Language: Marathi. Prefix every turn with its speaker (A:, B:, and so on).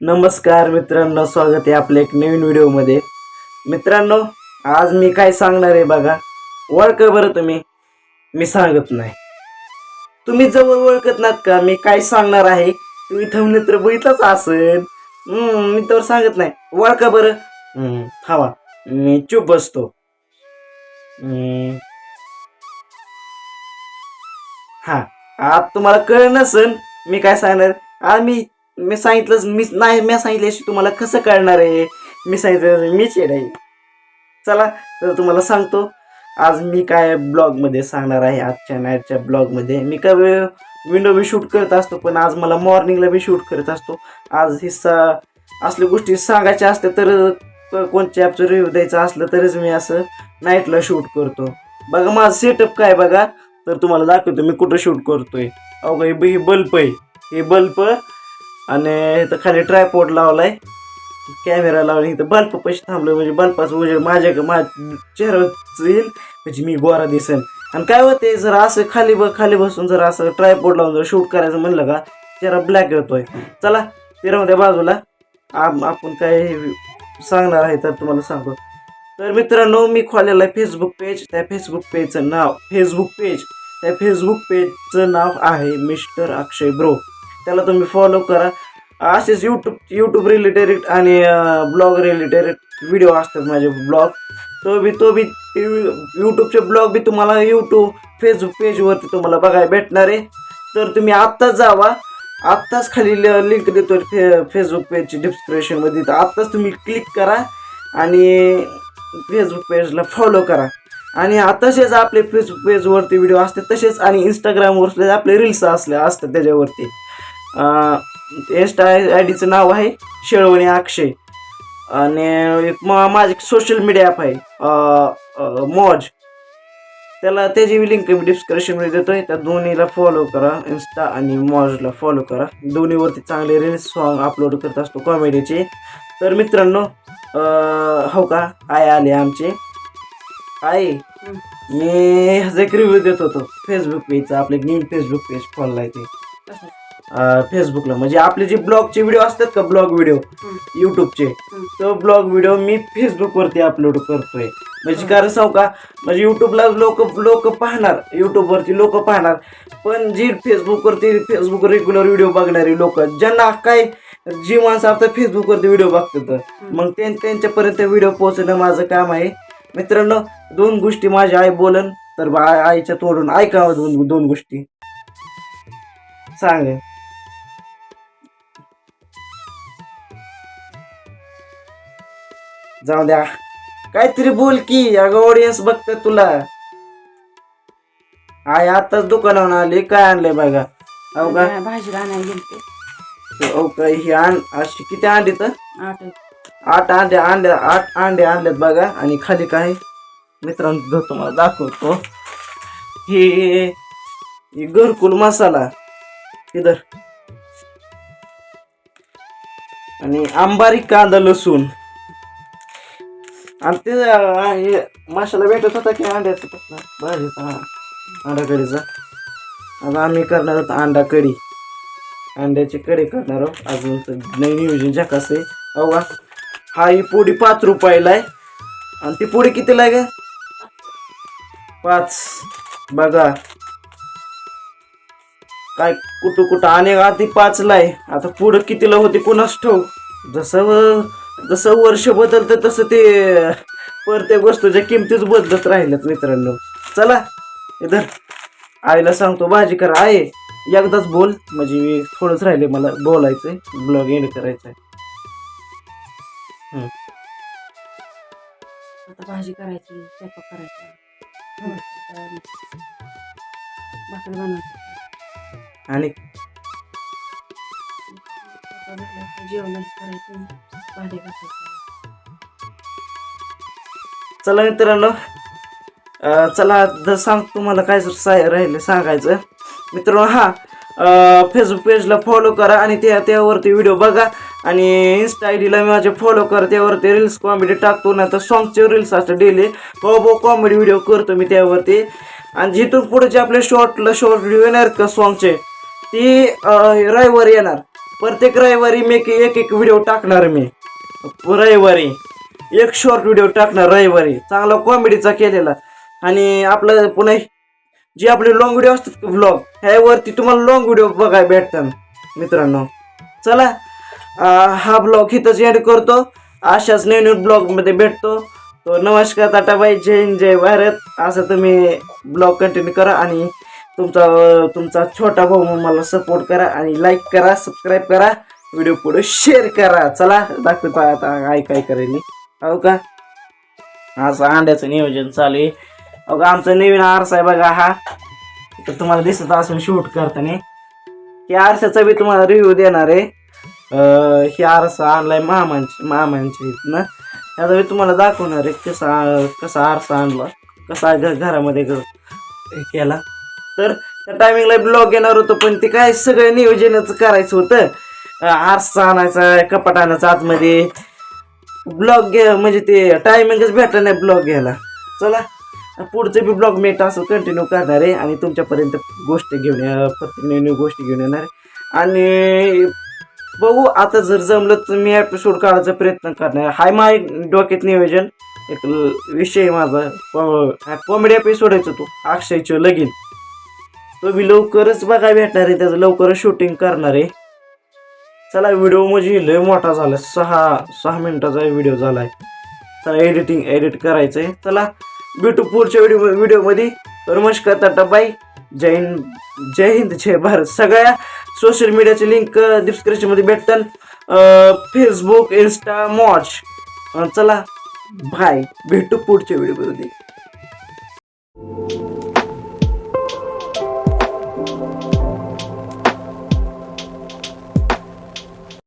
A: नमस्कार मित्रांनो स्वागत आहे आपल्या एक नवीन व्हिडिओमध्ये. मित्रांनो आज मी काय सांगणार आहे बघा. ओळख बरं तुम्ही. मी सांगत नाही. तुम्ही जवळ ओळखत नाहीत का? मी काय सांगणार आहे? तुम्ही थांबले तर बघितलंच असेल. मी तर सांगत नाही. ओळखा बरं. थांबा. मी चूप बसतो हां हा आज तुम्हाला कळ नसन मी काय सांगणार. आज मी मी सांगितलंच मी नाही मी सांगितल्याशी तुम्हाला कसं कळणार आहे? मी सांगितलं मीच येड आहे चला तर तुम्हाला सांगतो. आज मी काय ब्लॉगमध्ये सांगणार आहे आजच्या नाईटच्या ब्लॉगमध्ये. मी काय विंडो बी शूट करत असतो पण आज मला मॉर्निंगला बी शूट करत असतो. आज हिस्सा असल्या गोष्टी सांगायच्या असल्या तर कोणत्या ॲपचं रिव्ह्यू द्यायचं असलं तरच मी असं नाईटला शूट करतो. बघा माझं सेटअप काय बघा. तर तुम्हाला दाखवतो मी कुठं शूट करतोय. अहो हे हे बल्ब आहे. हे बल्ब आणि इथं खाली ट्रायपोर्ट लावलाय. कॅमेरा लावला इथं बल्ब पैसे थांबलो म्हणजे बल्पाचं उजेड म्हणजे माझ्या माझ्या चेहऱ्यावर येईल म्हणजे मी गोरा दिसेन. आणि काय होते जर असं खाली ब खाली बसून जर असं ट्रायपोर्ट लावून जर शूट करायचं म्हणलं का चेहरा ब्लॅक येतोय. चला त्या बाजूला. आपण काय सांगणार आहे तर तुम्हाला सांगतो. तर मित्रांनो मी खोलेलं आहे फेसबुक पेज त्या फेसबुक पेजचं नाव फेसबुक पेज त्या फेसबुक पेजचं नाव आहे मिस्टर अक्षय ब्रो. त्याला तुम्ही फॉलो करा. असेच यूट्यूब यूट्यूब रिलेटेड आणि ब्लॉग रिलेटेड व्हिडिओ असतात माझे ब्लॉग तो बी तो बी यूट्यूबचे ब्लॉग बी तुम्हाला यूट्यूब फेसबुक पेजवरती तुम्हाला बघायला भेटणार आहे. तर तुम्ही आत्ताच जावा. आत्ताच खाली लिंक देतो फे फेसबुक पेजची डिस्क्रिप्शनमध्ये तर आत्ताच तुम्ही क्लिक करा आणि फेसबुक पेजला फॉलो करा. आणि तसेच आपले फेसबुक पेजवरती व्हिडिओ असते तसेच आणि इंस्टाग्रामवर आपले रील्स असल्या असतात त्याच्यावरती. इन्स्टा आय डीचं नाव आहे शेळवणी अक्षय. आणि एक मा माझे सोशल मीडिया ॲप आहे मॉज. त्याला त्याची लिंक मी डिस्क्रिप्शनमध्ये देतोय. त्या दोन्हीला फॉलो करा इन्स्टा आणि मॉजला फॉलो करा. दोन्हीवरती चांगले रील्स सॉन्ग अपलोड करत असतो कॉमेडीचे तर मित्रांनो हो का? आय आले आमचे. आहे मी ह्याचा एक रिव्ह्यू देत होतो. फेसबुक पेजचा आपले न्यू फेसबुक पेज खोललाय ते. अं, फेसबुकला म्हणजे आपले जे ब्लॉगचे व्हिडिओ असतात का ब्लॉग व्हिडिओ यूट्यूबचे तो ब्लॉग व्हिडिओ मी फेसबुकवरती अपलोड करतोय. म्हणजे कारण सांगू का? म्हणजे यूट्यूबला लोक लोक पाहणार. यूट्यूबवरती लोक पाहणार. पण जी फेसबुकवरती फेसबुक रेग्युलर व्हिडिओ बघणारी लोक ज्यांना काय जी माणसं आता फेसबुकवरती व्हिडिओ बघतात मग त्यां त्यांच्यापर्यंत व्हिडिओ पोहोचणं माझं काम आहे. मित्रांनो दोन गोष्टी माझी आई बोलन तर आईच्या तोडून ऐकावं दोन दोन गोष्टी. सांग. जाऊ द्या काहीतरी बोल की अगं ऑडियन्स बघतात तुला. आई आताच दुकानावर आली काय आणलंय बघा. अहो का?
B: भाजीला आणायला गेलते.
A: अहो काय ही आण अशी किती अंडी तर?
B: आठ.
A: आठ अंडे अंडे आठ अंडे आणलेत बघा. आणि खाली काय? मित्रांनो तुम्हाला दाखवतो हे हे घरकुल मसाला. इधर आणि आंबारी कांदा लसूण. आणि ते माशाला हे भेटत होता की अंड्याचा कसला? भाजीचा अंडा कढीचा आता आम्ही करणार आहोत अंडा कढी अंड्याची कढी करणार आहोत. अजून तर नवीन नियोजन झकास आहे. अवघा हा ही पोडी पाच रुपयाला आहे. आणि ती पोडी कितीला आहे का पाच. बघा. काय कुठं कुठं आणि आधी पाचला आहे. आता पुढं कितीला होते कोणाच ठेव जसं व- जसं वर्ष बदलतं तसं ते प्रत्येक वस्तूच्या किमतीच बदलत राहिल्यात मित्रांनो. चला इधर. आईला सांगतो भाजी करा. आहे एकदाच बोल. म्हणजे मी थोडंच राहिले मला बोलायचंय. ब्लॉग एंड करायचं आहे
B: आता भाजी करायची स्वयंपाक करायचा. भाकरी बनवायची.
A: आणि?
B: करायचं भांडे घासायचं
A: चला मित्रांनो चला जर सांग तुम्हाला काय जर साय राहिलं सांगायचं. मित्रांनो हा फेसबुक पेजला फॉलो करा आणि त्या त्यावरती व्हिडिओ बघा. आणि इन्स्टा आय डीला मी माझे फॉलो करा त्यावरती रील्स कॉमेडी टाकतो ना तर सॉंगचे रील्स असतं डेली भाऊ भाऊ कॉमेडी व्हिडिओ करतो मी त्यावरती. आणि जिथून पुढे जे आपले शॉर्टला शॉर्ट व्हिडिओ येणार का सॉंगचे ती अं, रविवारी येणार. प्रत्येक रविवारी मी एक एक एक व्हिडिओ टाकणार मी. रविवारी. एक शॉर्ट व्हिडिओ टाकणार रविवारी. चांगला कॉमेडीचा केलेला. आणि आपलं पुन्हा जे आपले लॉंग व्हिडिओ असतात व्लॉग ह्यावरती तुम्हाला लॉंग व्हिडिओ बघाय भेटतात मित्रांनो. चला हा ब्लॉग इथंच एंड करतो. अशाच नवीन ब्लॉगमध्ये भेटतो. तो नमस्कार टाटाबाई जय हिंद जय भारत. असं तुम्ही ब्लॉग कंटिन्यू करा आणि तुमचा तुमचा छोटा भाऊ मला सपोर्ट करा आणि लाईक करा सबस्क्राईब करा व्हिडिओ पुढे शेअर करा. चला दाखवत आता काय काय करेल. हो का? असं अंड्याचं नियोजन चालू आहे. अहो का आमचा नवीन आरसा आहे बघा हा. तर तुम्हाला दिसत असून शूट करताना. की आरशाचा बी तुम्हाला रिव्ह्यू देणार आहे. हे आरसा आणलाय मामांची मामांच्या ना. त्याचा मी तुम्हाला दाखवणार आहे कसा कसा आरसा आणला कसा घरामध्ये हे केला. तर त्या टायमिंगला ब्लॉग येणार होतं पण ते काय सगळं नियोजनच करायचं होतं. आरसा आणायचा कपाट आणायचा आतमध्ये. ब्लॉग घ्या म्हणजे ते टायमिंगच भेटलं नाही ब्लॉग घ्यायला. चला पुढचं बी ब्लॉग मी असं कंटिन्यू करणार आहे. आणि तुमच्यापर्यंत गोष्ट घेऊन प्रत्येक नवीन गोष्टी घेऊन येणार आहे. आणि बघू आता जर जमलं तर मी एपिसोड काढायचा प्रयत्न करणार हाय माय डोक्यात नियोजन. एक विषय माझा. कॉमेडी एपिसोड आहे तो अक्षयचं लगीन. तो मी लवकरच बघा भेटणार आहे त्याचं लवकरच शूटिंग करणार आहे. चला व्हिडिओ म्हणजे लय मोठा झाला. सहा सहा मिनिटाचा व्हिडिओ झाला आहे चला एडिटिंग एडिट करायचं आहे चला भेटू पुढच्या व्हिडिओ व्हिडिओमध्ये नमस्कार टाटा बाय जय हिंद जय हिंद जय भारत. सगळ्या सोशल मीडियाचे लिंक डिस्क्रिप्शनमध्ये भेटतात फेसबुक इन्स्टा मॉच चला बाय भेटू पुढच्या व्हिडिओमध्ये